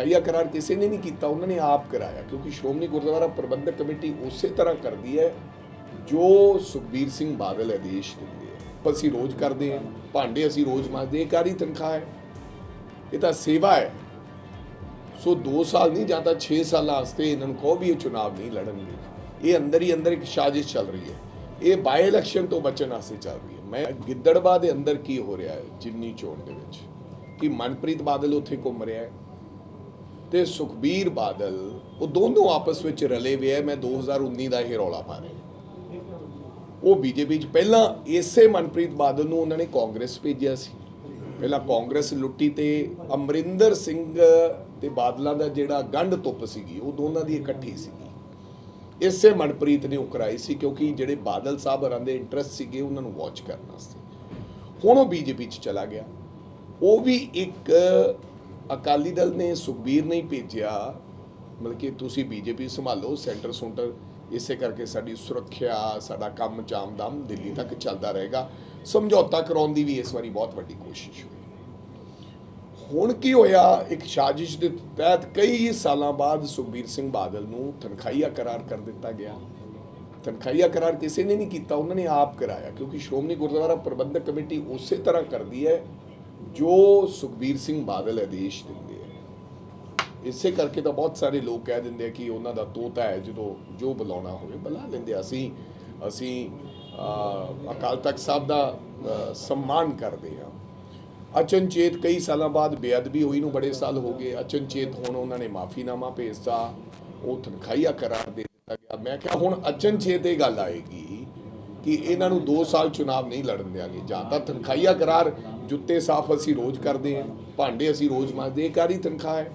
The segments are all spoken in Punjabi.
ਤਨਖਾਹੀਆ ਕਰਾਰ ਕਿਸੇ ਨੇ ਨਹੀਂ ਕੀਤਾ, ਉਹਨਾਂ ਨੇ ਆਪ ਕਰਾਇਆ, ਕਿਉਂਕਿ ਸ਼੍ਰੋਮਣੀ ਗੁਰਦੁਆਰਾ ਪ੍ਰਬੰਧਕ ਕਮੇਟੀ ਉਸੇ ਤਰ੍ਹਾਂ ਕਰਦੀ ਹੈ ਜੋ ਸੁਖਬੀਰ ਸਿੰਘ ਬਾਦਲ ਆਦੇਸ਼ ਦਿੰਦੇ ਆ। ਅਸੀਂ ਰੋਜ਼ ਕਰਦੇ ਹਾਂ, ਭਾਂਡੇ ਅਸੀਂ ਰੋਜ਼ ਮਾਂਜਦੇ ਇਹ ਕਾਰੀ ਤਨਖਾਹ ਹੈ? ਇਹ ਤਾਂ ਸੇਵਾ ਹੈ। ਸੋ 2 ਸਾਲ ਨਹੀਂ ਜਾਂ ਤਾਂ 6 ਸਾਲਾਂ ਵਾਸਤੇ ਇਹਨਾਂ ਨੂੰ ਕਹੋ ਵੀ ਇਹ ਚੁਣਾਵ ਨਹੀਂ ਲੜਨਗੇ। ਇਹ ਅੰਦਰ ਹੀ ਅੰਦਰ ਇੱਕ ਸਾਜ਼ਿਸ਼ ਚੱਲ ਰਹੀ ਹੈ। ਇਹ ਬਾਈ ਇਲੈਕਸ਼ਨ ਤੋਂ ਬਚਣ ਵਾਸਤੇ ਚੱਲ ਰਹੀ ਹੈ। ਮੈਂ ਗਿੱਦੜਬਾ ਦੇ ਅੰਦਰ ਕੀ ਹੋ ਰਿਹਾ ਹੈ, ਜਿੰਨੀ ਚੋਣ ਦੇ ਵਿੱਚ? ਕਿ ਮਨਪ੍ਰੀਤ ਬਾਦਲ ਉੱਥੇ ਘੁੰਮ ਰਿਹਾ ਹੈ। ਤੇ ਸੁਖਬੀਰ ਬਾਦਲ, ਉਹ ਦੋਨੋਂ ਆਪਸ ਵਿੱਚ ਰਲੇ ਹੋਏ ਹੈ ਮੈਂ 2019 ਦਾ ਇਹ ਰੌਲਾ ਪਾ ਰਿਹਾ। ਉਹ ਬੀਜੇਪੀ ਚ ਪਹਿਲਾਂ ਇਸੇ ਮਨਪ੍ਰੀਤ ਬਾਦਲ ਨੂੰ ਉਹਨਾਂ ਨੇ ਕਾਂਗਰਸ ਭੇਜਿਆ ਸੀ। ਪਹਿਲਾਂ ਕਾਂਗਰਸ ਲੁੱਟੀ ਤੇ ਅਮਰਿੰਦਰ ਸਿੰਘ ਤੇ ਬਾਦਲਾਂ ਦਾ ਜਿਹੜਾ ਗੰਢ ਤੁੱਪ ਸੀਗੀ, ਉਹ ਦੋਨਾਂ ਦੀ ਇਕੱਠੀ ਸੀਗੀ। ਇਸੇ ਮਨਪ੍ਰੀਤ ਨੇ ਉਕਰਾਈ ਸੀ ਕਿਉਂਕਿ ਜਿਹੜੇ ਬਾਦਲ ਸਾਹਿਬ ਹਰਾਂ ਦੇ ਇੰਟਰਸਟ ਸੀਗੇ, ਉਹਨਾਂ ਨੂੰ ਵਾਚ ਕਰਨ ਵਾਸਤੇ ਹੁਣ ਉਹ ਬੀਜੇਪੀ ਚ ਚਲਾ ਗਿਆ। ਉਹ ਵੀ ਇੱਕ ਅਕਾਲੀ ਦਲ ਨੇ ਸੁਖਬੀਰ ਨਹੀਂ ਭੇਜਿਆ, ਮਤਲਬ ਕਿ ਤੁਸੀਂ ਬੀਜੇਪੀ ਸੰਭਾਲੋ, ਸੈਂਟਰ ਸੁੰਟਰ, ਇਸੇ ਕਰਕੇ ਸਾਡੀ ਸੁਰੱਖਿਆ, ਸਾਡਾ ਕੰਮ ਚਾਮਦਮ ਦਿੱਲੀ ਤੱਕ ਚੱਲਦਾ ਰਹੇਗਾ। ਸਮਝੌਤਾ ਕਰਾਉਣ ਦੀ ਵੀ ਇਸ ਵਾਰੀ ਬਹੁਤ ਵੱਡੀ ਕੋਸ਼ਿਸ਼ ਹੋਈ। ਹੁਣ ਕੀ ਹੋਇਆ? ਇੱਕ ਸਾਜ਼ਿਸ਼ ਦੇ ਤਹਿਤ ਕਈ ਸਾਲਾਂ ਬਾਅਦ ਸੁਖਬੀਰ ਸਿੰਘ ਬਾਦਲ ਨੂੰ ਤਨਖਾਹੀਆ ਕਰਾਰ ਕਰ ਦਿੱਤਾ ਗਿਆ। ਤਨਖਾਹੀਆ ਕਰਾਰ ਕਿਸੇ ਨੇ ਨਹੀਂ ਕੀਤਾ, ਉਹਨਾਂ ਨੇ ਆਪ ਕਰਾਇਆ, ਕਿਉਂਕਿ ਸ਼੍ਰੋਮਣੀ ਗੁਰਦੁਆਰਾ ਪ੍ਰਬੰਧਕ ਕਮੇਟੀ ਉਸੇ ਤਰ੍ਹਾਂ ਕਰਦੀ ਹੈ ਜੋ ਸੁਖਬੀਰ ਸਿੰਘ ਬਾਦਲ ਆਦੇਸ਼ ਦਿੰਦੇ ਆ, ਇਸੇ ਕਰਕੇ ਤਾਂ ਬਹੁਤ ਸਾਰੇ ਲੋਕ ਕਹਿ ਦਿੰਦੇ ਆ ਕਿ ਉਹਨਾਂ ਦਾ ਤੋਤਾ ਹੈ, ਜਦੋਂ ਜੋ ਬੁਲਾਉਣਾ ਹੋਵੇ ਬੁਲਾ ਲੈਂਦੇ ਆ। ਅਸੀਂ ਅਸੀਂ ਅਕਾਲ ਤਖਤ ਸਾਹਿਬ ਦਾ ਸਨਮਾਨ ਕਰਦੇ ਆ ਅਚਨਚੇਤ ਕਈ ਸਾਲਾਂ ਬਾਅਦ ਬੇਅਦਬੀ ਹੋਈ ਨੂੰ ਬੜੇ ਸਾਲ ਹੋ ਗਏ। ਅਚਨਚੇਤ ਹੁਣ ਉਹਨਾਂ ਨੇ ਮਾਫੀਨਾਮਾ ਭੇਜਤਾ, ਉਹ ਤਨਖਾਹੀਆ ਕਰਾਰ ਦੇ ਦਿੱਤਾ ਗਿਆ। ਮੈਂ ਕਿਹਾ ਹੁਣ ਅਚਨਚੇਤ ਇਹ ਗੱਲ ਆਏਗੀ ਕਿ ਇਹਨਾਂ ਨੂੰ 2 ਸਾਲ ਚੁਣਾਵ ਨਹੀਂ ਲੜਨ ਦਿਆਂਗੇ। ਜਾਂ ਤਾਂ ਤਨਖਾਹੀਆ ਕਰਾਰ ਜੁੱਤੇ ਸਾਫ਼ ਅਸੀਂ ਰੋਜ਼ ਕਰਦੇ ਹਾਂ, ਭਾਂਡੇ ਅਸੀਂ ਰੋਜ਼ ਮਾਂਜਦੇ ਇਹ ਕਾਰੀ ਤਨਖਾਹ ਹੈ।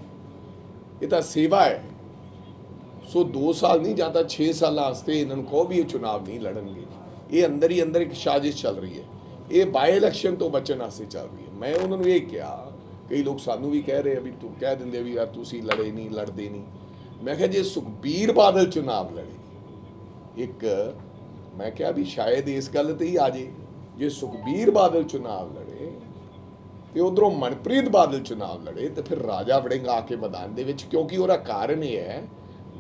ਇਹ ਤਾਂ ਸੇਵਾ ਹੈ। ਸੋ 2 ਸਾਲ ਨਹੀਂ, ਜਾਂ ਤਾਂ 6 ਸਾਲਾਂ ਵਾਸਤੇ ਇਹਨਾਂ ਨੂੰ ਕਹੋ ਵੀ ਇਹ ਚੁਣਾਵ ਨਹੀਂ ਲੜਨਗੇ। ਇਹ ਅੰਦਰ ਹੀ ਅੰਦਰ ਇੱਕ ਸਾਜ਼ਿਸ਼ ਚੱਲ ਰਹੀ ਹੈ। ਇਹ ਬਾਈ ਇਲੈਕਸ਼ਨ ਤੋਂ ਬਚਣ ਵਾਸਤੇ ਚੱਲ ਰਹੀ ਹੈ। ਮੈਂ ਉਹਨਾਂ ਨੂੰ ਇਹ ਕਿਹਾ, ਕਈ ਲੋਕ ਸਾਨੂੰ ਵੀ ਕਹਿ ਰਹੇ ਆ ਵੀ ਤੂੰ ਕਹਿ ਦਿੰਦੇ ਵੀ ਯਾਰ ਤੁਸੀਂ ਲੜੇ ਨਹੀਂ, ਲੜਦੇ ਨਹੀਂ। ਮੈਂ ਕਿਹਾ ਜੇ ਸੁਖਬੀਰ ਬਾਦਲ ਚੁਣਾਵ ਲੜੇ, ਇੱਕ ਮੈਂ ਕਿਹਾ ਵੀ ਸ਼ਾਇਦ ਇਸ ਗੱਲ ਤੇ ਹੀ ਆ ਜੇ ਜੇ ਸੁਖਬੀਰ ਬਾਦਲ ਚੁਣਾਵ ਲੜੇ ਤੇ ਉਧਰੋਂ ਮਨਪ੍ਰੀਤ ਬਾਦਲ ਚੁਣਾਵ ਲੜੇ ਤੇ ਫਿਰ ਰਾਜਾ ਵੜਿੰਗ ਆ ਕੇ ਮੈਦਾਨ ਦੇ ਵਿੱਚ ਕਿਉਂਕਿ ਉਹਦਾ ਕਾਰਨ ਇਹ ਹੈ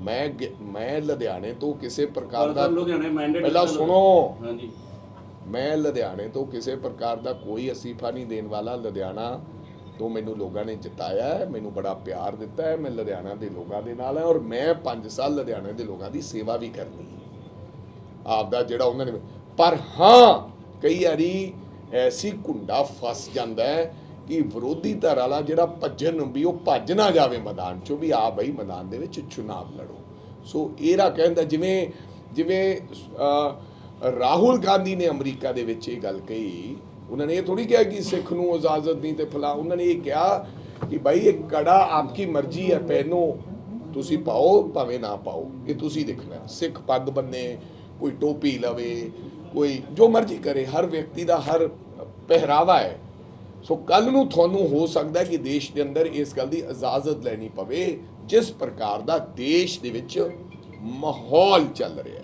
ਮੈਂ ਮੈਂ ਲੁਧਿਆਣੇ ਤੋਂ ਕਿਸੇ ਪ੍ਰਕਾਰ ਦਾ ਪਹਿਲਾਂ ਸੁਣੋ। ਹਾਂਜੀ। ਮੈਂ ਲੁਧਿਆਣੇ ਤੋਂ ਕਿਸੇ ਪ੍ਰਕਾਰ ਦਾ ਕੋਈ ਅਸੀਫਾ ਨਹੀਂ ਦੇਣ ਵਾਲਾ ਲੁਧਿਆਣਾ ਤੋਂ ਮੈਨੂੰ ਲੋਕਾਂ ਨੇ ਜਿਤਾਇਆ ਹੈ ਮੈਨੂੰ ਬੜਾ ਪਿਆਰ ਦਿੱਤਾ ਹੈ ਮੈਂ ਲੁਧਿਆਣਾ ਦੇ ਲੋਕਾਂ ਦੇ ਨਾਲ ਹਾਂ ਔਰ ਮੈਂ 5 ਸਾਲ ਲੁਧਿਆਣੇ ਦੇ ਲੋਕਾਂ ਦੀ ਸੇਵਾ ਵੀ ਕਰਨੀ ਹੈ। ਆਪ ਦਾ ਜਿਹੜਾ ਉਹਨਾਂ ਨੇ ਪਰ ਹਾਂ ਕਈ ਵਾਰੀ ਐਸੀ ਕੁੰਡਾ ਫਸ ਜਾਂਦਾ ਹੈ ਕਿ ਵਿਰੋਧੀ ਧਿਰ ਵਾਲਾ ਜਿਹੜਾ ਭੱਜਣ ਵੀ ਉਹ ਭੱਜ ਨਾ ਜਾਵੇ ਮੈਦਾਨ ਚੋਂ ਵੀ ਆ ਬਈ ਮੈਦਾਨ ਦੇ ਵਿੱਚ ਚੁਣਾਵ ਲੜੋ। ਸੋ ਇਹਦਾ ਕਹਿੰਦਾ ਜਿਵੇਂ ਜਿਵੇਂ ਰਾਹੁਲ ਗਾਂਧੀ ਨੇ ਅਮਰੀਕਾ ਦੇ ਵਿੱਚ ਇਹ ਗੱਲ ਕਹੀ, ਉਹਨਾਂ ਨੇ ਇਹ ਥੋੜੀ ਕਿਹਾ ਕਿ ਸਿੱਖ ਨੂੰ ਇਜਾਜ਼ਤ ਨਹੀਂ ਤੇ ਫਲਾ ਉਹਨਾਂ ਨੇ ਇਹ ਕਿਹਾ ਕਿ ਭਾਈ ਇਹ ਕੜਾ ਆਪਕੀ ਮਰਜ਼ੀ ਹੈ, ਪਹਿਨੋ, ਤੁਸੀਂ ਪਾਓ, ਭਾਵੇਂ ਨਾ ਪਾਓ, ਇਹ ਤੁਸੀਂ ਦੇਖਣਾ, ਸਿੱਖ ਪੱਗ ਬੰਨੇ ਕੋਈ ਟੋਪੀ ਲਵੇ, ਕੋਈ ਜੋ ਮਰਜ਼ੀ ਕਰੇ, ਹਰ ਵਿਅਕਤੀ ਦਾ ਹਰ ਪਹਿਰਾਵਾ ਹੈ। ਸੋ ਕੱਲ ਨੂੰ ਤੁਹਾਨੂੰ ਹੋ ਸਕਦਾ ਕਿ ਦੇਸ਼ ਦੇ ਅੰਦਰ ਇਸ ਗੱਲ ਦੀ ਇਜਾਜ਼ਤ ਲੈਣੀ ਪਵੇ, ਜਿਸ ਪ੍ਰਕਾਰ ਦਾ ਦੇਸ਼ ਦੇ ਵਿੱਚ ਮਾਹੌਲ ਚੱਲ ਰਿਹਾ ਹੈ।